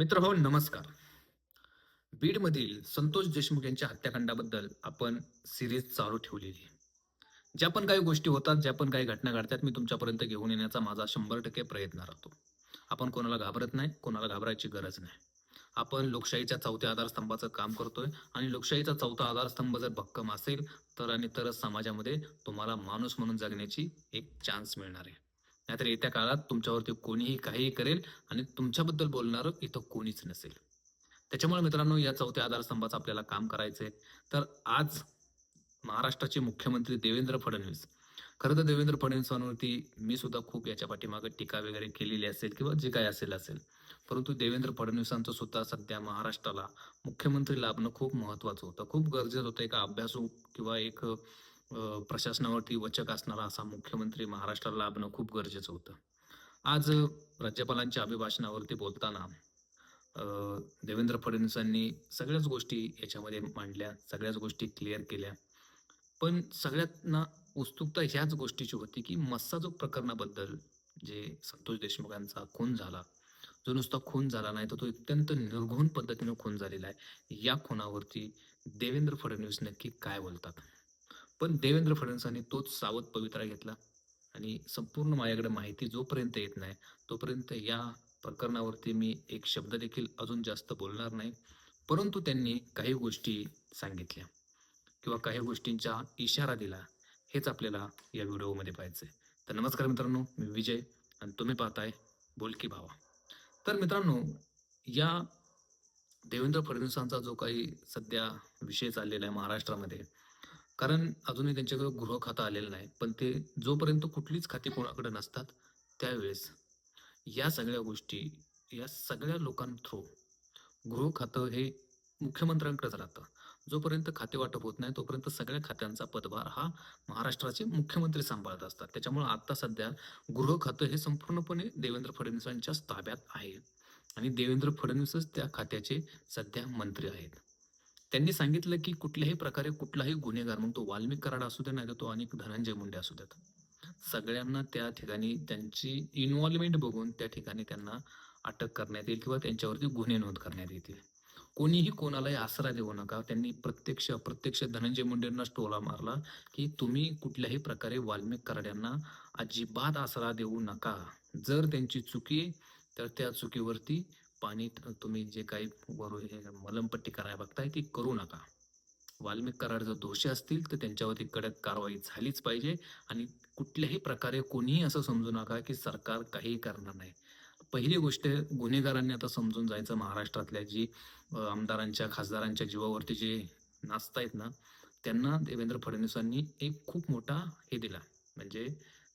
मित्र हो नमस्कार. बीडमधील संतोष देशमुख यांच्या हत्याकांडाबद्दल आपण सिरीज चालू ठेवलेली ज्या पण काही गोष्टी होतात ज्या पण काही घटना घडतात मी तुमच्यापर्यंत घेऊन येण्याचा माझा शंभर टक्के प्रयत्न राहतो. आपण कोणाला घाबरत नाही कोणाला घाबरायची गरज नाही. आपण लोकशाहीच्या चौथ्या आधारस्तंभाचं काम करतोय आणि लोकशाहीचा चौथा आधारस्तंभ जर भक्कम असेल तर आणि तरच समाजामध्ये तुम्हाला माणूस म्हणून जगण्याची एक चान्स मिळणार आहे. नाहीतर येत्या काळात तुमच्यावरती कोणीही काहीही करेल आणि तुमच्याबद्दल बोलणारं इथं कोणीच नसेल. त्याच्यामुळे मित्रांनो या चौथ्या आधारस्तंभाचं आपल्याला काम करायचंय. तर आज महाराष्ट्राचे मुख्यमंत्री देवेंद्र फडणवीस. खरं तर देवेंद्र फडणवीसांवरती मी सुद्धा खूप याच्या पाठीमागे टीका वगैरे केलेली असेल किंवा जे काय असेल असेल. परंतु देवेंद्र फडणवीसांचं सुद्धा सध्या महाराष्ट्राला मुख्यमंत्री लाभणं खूप महत्वाचं होतं. खूप गरजेचं होतं एक अभ्यासू किंवा एक प्रशासनावरती वचक असणारा असा मुख्यमंत्री महाराष्ट्राला लाभणं खूप गरजेचं होतं. आज राज्यपालांच्या अभिभाषणावरती बोलताना देवेंद्र फडणवीसांनी सगळ्याच गोष्टी याच्यामध्ये मांडल्या सगळ्याच गोष्टी क्लिअर केल्या. पण सगळ्यांना उत्सुकता ह्याच गोष्टीची होती की मस्साजोग प्रकरणाबद्दल जे संतोष देशमुखांचा खून झाला जो नुसता खून झाला नाही तर तो अत्यंत निर्घुण पद्धतीने खून झालेला आहे. या खुनावरती देवेंद्र फडणवीस नक्की काय बोलतात? पण देवेंद्र फडणवीसांनी तोच सावध पवित्रा घेतला आणि संपूर्ण माझ्याकडे माहिती जोपर्यंत येत नाही तोपर्यंत या प्रकरणावरती मी एक शब्द देखील अजून जास्त बोलणार नाही. परंतु त्यांनी काही गोष्टी सांगितल्या किंवा काही गोष्टींचा इशारा दिला हेच आपल्याला या व्हिडिओमध्ये पाहायचं आहे तर नमस्कार मित्रांनो मी विजय आणि तुम्ही पाहताय बोलकी भावा. तर मित्रांनो या देवेंद्र फडणवीसांचा जो काही सध्या विषय चाललेला आहे महाराष्ट्रामध्ये कारण अजूनही त्यांच्याकडे गृह खातं आलेलं नाही. पण ते जोपर्यंत कुठलीच खाती कोणाकडे नसतात त्यावेळेस या सगळ्या गोष्टी या सगळ्या लोकांथ्रू गृह खातं हे मुख्यमंत्र्यांकडेच राहतं. जोपर्यंत खाते वाटप होत नाही तोपर्यंत सगळ्या खात्यांचा पदभार हा महाराष्ट्राचे मुख्यमंत्री सांभाळत असतात. त्याच्यामुळे आता सध्या गृह खातं हे संपूर्णपणे देवेंद्र फडणवीसांच्याच ताब्यात आहे. आणि देवेंद्र फडणवीसच त्या खात्याचे सध्या मंत्री आहेत. त्यांनी सांगितलं की कुठल्याही प्रकारे कुठलाही गुन्हेगार मग तो वाल्मिक कराड असू दे नाही तर तो अनेक धनंजय मुंडे असू देत. सगळ्यांना त्या ठिकाणी त्यांची इन्व्हॉल्वमेंट बघून त्या ठिकाणी त्यांना अटक करण्यात येईल किंवा त्यांच्यावरती गुन्हे नोंद करण्यात येतील. कोणीही कोणालाही आसरा देऊ नका. त्यांनी प्रत्यक्ष अप्रत्यक्ष धनंजय मुंडेंना टोला मारला की तुम्ही कुठल्याही प्रकारे वाल्मिक कराड्यांना अजिबात आसरा देऊ नका. जर त्यांची चुकी तर त्या चुकीवरती पाणी तुम्ही जे काही मलमपट्टी करायला बघताय ती करू नका. वाल्मिक करार जर दोषी असतील तर त्यांच्यावरती कडक कारवाई झालीच पाहिजे. आणि कुठल्याही प्रकारे कोणीही असं समजू नका की सरकार काही करणार नाही. पहिली गोष्ट गुन्हेगारांनी आता समजून जायचं महाराष्ट्रातल्या जी आमदारांच्या खासदारांच्या जीवावरती जे नाचतायत ना त्यांना देवेंद्र फडणवीसांनी एक खूप मोठा हे दिला. म्हणजे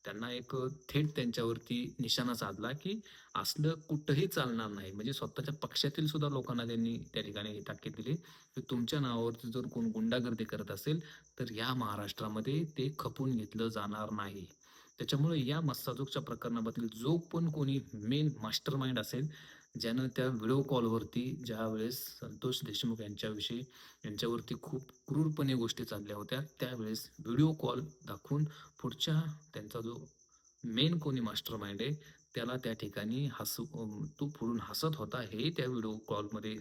त्यांना एक थेट त्यांच्यावरती निशाणा साधला की असलं कुठंही चालणार नाही. म्हणजे स्वतःच्या पक्षातील सुद्धा लोकांना त्यांनी त्या ठिकाणी ही ताकीद दिली. की तुमच्या नावावरती जर कोण गुंडागर्दी करत असेल तर या महाराष्ट्रामध्ये ते खपून घेतलं जाणार नाही. त्याच्यामुळे या मस्साजोगच्या प्रकरणाबद्दल जो पण कोणी मेन मास्टर माइंड असेल ज्यानं त्या व्हिडिओ कॉलवरती ज्या वेळेस संतोष देशमुख यांच्याविषयी यांच्यावरती खूप क्रूरपणे गोष्टी चालल्या होत्या त्यावेळेस व्हिडिओ कॉल दाखवून पुढच्या त्यांचा जो मेन कोणी मास्टर माइंड आहे त्याला त्या ठिकाणी हसू तो पुढून हसत होता. हे त्या व्हिडिओ कॉलमध्ये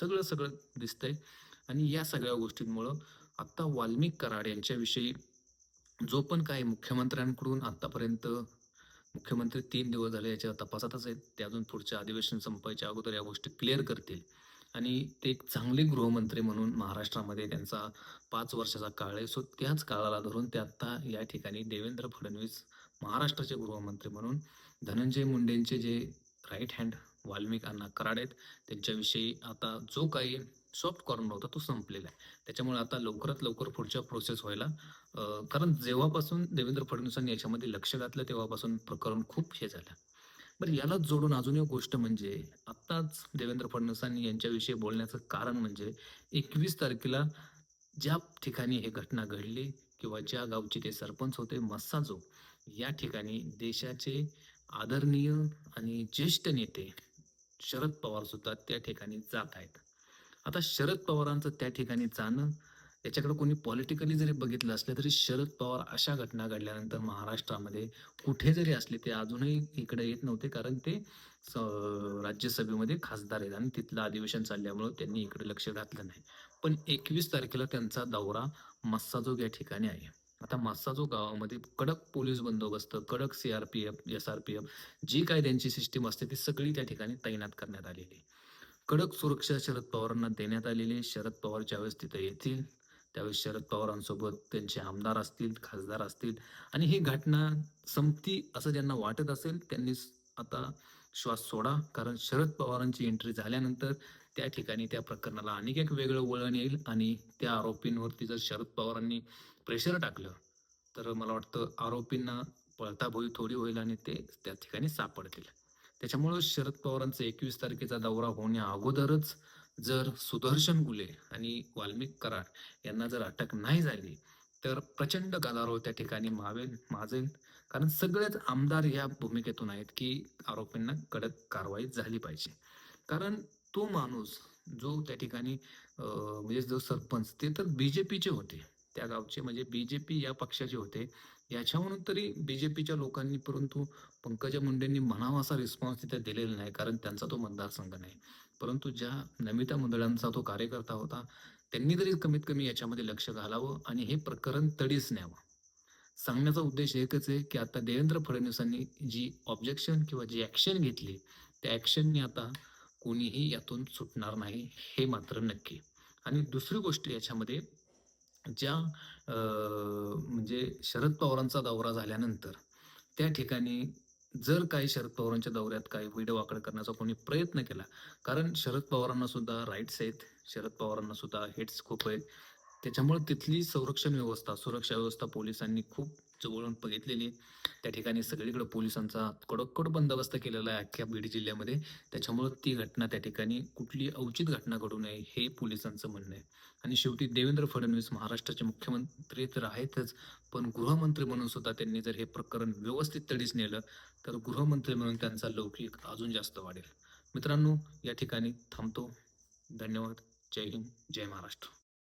सगळं सगळं दिसतंय. आणि या सगळ्या गोष्टींमुळं आत्ता वाल्मिक कराड यांच्याविषयी जो पण काही मुख्यमंत्र्यांकडून आतापर्यंत मुख्यमंत्री तीन दिवस झाले याच्या तपासातच आहेत. ते अजून पुढच्या अधिवेशन संपायच्या अगोदर या गोष्टी क्लिअर करतील. आणि ते एक चांगले गृहमंत्री म्हणून महाराष्ट्रामध्ये त्यांचा पाच वर्षाचा काळ आहे. सो त्याच काळाला धरून ते आत्ता या ठिकाणी देवेंद्र फडणवीस महाराष्ट्राचे गृहमंत्री म्हणून धनंजय मुंडेंचे जे राईट हँड वाल्मिक अण्णा कराड आहेत त्यांच्याविषयी आता जो काही सॉफ्ट कॉर्नर होता तो संपलेला आहे. त्याच्यामुळे आता लवकरात लवकर पुढच्या प्रोसेस व्हायला कारण जेव्हापासून देवेंद्र फडणवीसांनी याच्यामध्ये लक्ष घातलं तेव्हापासून प्रकरण खूप हे झालं. बरं यालाच जोडून अजून एक गोष्ट म्हणजे आत्ताच देवेंद्र फडणवीसांनी यांच्याविषयी बोलण्याचं कारण म्हणजे एकवीस तारखेला ज्या ठिकाणी हे घटना घडली किंवा ज्या गावचे ते सरपंच होते मस्साजो या ठिकाणी देशाचे आदरणीय आणि ज्येष्ठ नेते शरद पवार सुद्धा त्या ठिकाणी जात आहेत. आता शरद पवारांचं त्या ठिकाणी जाणं याच्याकडे कोणी पॉलिटिकली जरी बघितलं असलं तरी शरद पवार अशा घटना घडल्यानंतर महाराष्ट्रामध्ये कुठे जरी असले ते अजूनही इकडे येत नव्हते कारण ते राज्यसभेमध्ये खासदार आहेत आणि तिथलं अधिवेशन चालल्यामुळं त्यांनी इकडे लक्ष घातलं नाही पण एकवीस तारखेला त्यांचा दौरा मस्साजोग या ठिकाणी आहे आता मस्साजोग गावामध्ये कडक पोलीस बंदोबस्त कडक CRPF S R P F जी काय त्यांची सिस्टीम असते ती सगळी त्या ठिकाणी तैनात करण्यात आलेली आहे. कडक सुरक्षा शरद पवारांना देण्यात आलेली शरद पवार ज्यावेळेस तिथे येतील त्यावेळेस शरद पवारांसोबत त्यांचे आमदार असतील खासदार असतील. आणि ही घटना संपती असं ज्यांना वाटत असेल त्यांनी आता श्वास सोडा. कारण शरद पवारांची एंट्री झाल्यानंतर त्या ठिकाणी त्या प्रकरणाला आणखी एक वेगळं वळण येईल. आणि त्या आरोपींवरती जर शरद पवारांनी प्रेशर टाकलं तर मला वाटतं आरोपींना पळताभोई थोडी होईल आणि ते त्या ठिकाणी सापडतील. त्याच्यामुळं शरद पवारांचा एकवीस तारखेचा दौरा होण्या अगोदरच जर सुदर्शन गुले आणि वाल्मिक कराड यांना जर अटक नाही झाली तर प्रचंड गदारोळ त्या ठिकाणी मावेल माजेल कारण सगळेच आमदार या भूमिकेतून आहेत की आरोपींना कडक कारवाई झाली पाहिजे. कारण तो माणूस जो त्या ठिकाणी म्हणजे जो सरपंच ते तर बीजेपीचे होते. त्या गावचे म्हणजे बीजेपी या पक्षाचे होते. याच्यावरून तरी बीजेपीच्या लोकांनी परंतु पंकजा मुंडेंनी म्हणावा असा रिस्पॉन्स तिथे दिलेला नाही कारण त्यांचा तो मतदारसंघ नाही. परंतु ज्या नमिता मंडळांचा तो कार्यकर्ता होता त्यांनी तरी कमीत कमी याच्यामध्ये लक्ष घालावं आणि हे प्रकरण तडीच न्यावं. सांगण्याचा उद्देश एकच आहे की आता देवेंद्र फडणवीसांनी जी ऑब्जेक्शन किंवा जी ॲक्शन घेतली त्या ॲक्शनने आता कोणीही यातून सुटणार नाही हे मात्र नक्की. आणि दुसरी गोष्ट याच्यामध्ये ज्या म्हणजे शरद पवारांचा दौरा झाल्यानंतर त्या ठिकाणी जर काही शरद पवारांच्या दौऱ्यात काही वेडवाकड करण्याचा कोणी प्रयत्न केला कारण शरद पवारांना सुद्धा राईट्स आहेत शरद पवारांना सुद्धा हेट्स खूप आहेत. त्याच्यामुळे तिथली संरक्षण व्यवस्था सुरक्षा व्यवस्था पोलिसांनी खूप जवळून बघितलेली आहे. त्या ठिकाणी सगळीकडे पोलिसांचा कडोकड बंदोबस्त केलेला आहे अख्ख्या बीड जिल्ह्यामध्ये. त्याच्यामुळं ती घटना त्या ठिकाणी कुठली अवचित घटना घडू नये हे पोलिसांचं म्हणणं आहे. आणि शेवटी देवेंद्र फडणवीस महाराष्ट्राचे मुख्यमंत्री तर आहेतच पण गृहमंत्री म्हणून सुद्धा त्यांनी जर हे प्रकरण व्यवस्थित तडीच नेलं तर गृहमंत्री म्हणून त्यांचा लौकिक अजून जास्त वाढेल. मित्रांनो या ठिकाणी थांबतो. धन्यवाद. जय हिंद. जय महाराष्ट्र.